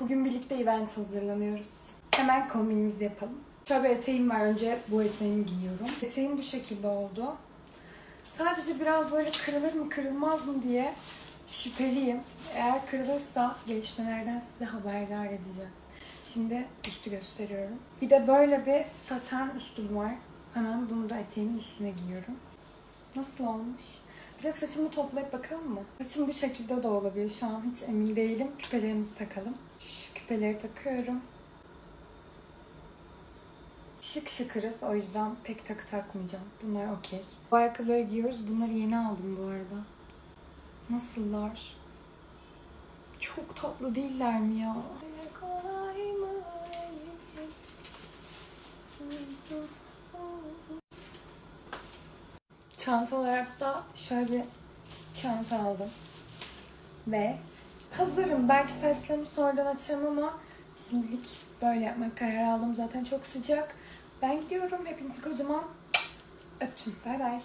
Bugün birlikte event hazırlanıyoruz. Hemen kombinimizi yapalım. Şöyle bir eteğim var. Önce bu eteğimi giyiyorum. Eteğim bu şekilde oldu. Sadece biraz böyle kırılır mı kırılmaz mı diye şüpheliyim. Eğer kırılırsa gelişmelerden size haberdar edeceğim. Şimdi üstü gösteriyorum. Bir de böyle bir saten üstüm var. Hemen bunu da eteğimin üstüne giyiyorum. Nasıl olmuş? Bir de saçımı toplayıp bakalım mı? Saçım bu şekilde de olabilir. Şu an hiç emin değilim. Küpelerimizi takalım. Şu küpeleri takıyorum. Şık şıkırız. O yüzden pek takı takmayacağım. Bunlar okey. Bu ayakkabıları giyiyoruz. Bunları yeni aldım bu arada. Nasıllar? Çok tatlı değiller mi ya? Çanta olarak da şöyle bir çanta aldım. Ve hazırım. Belki saçlarımı sonradan açarım ama şimdilik böyle yapmak karar aldım. Zaten çok sıcak. Ben gidiyorum. Hepinizi kocaman öptüm. Bay bay.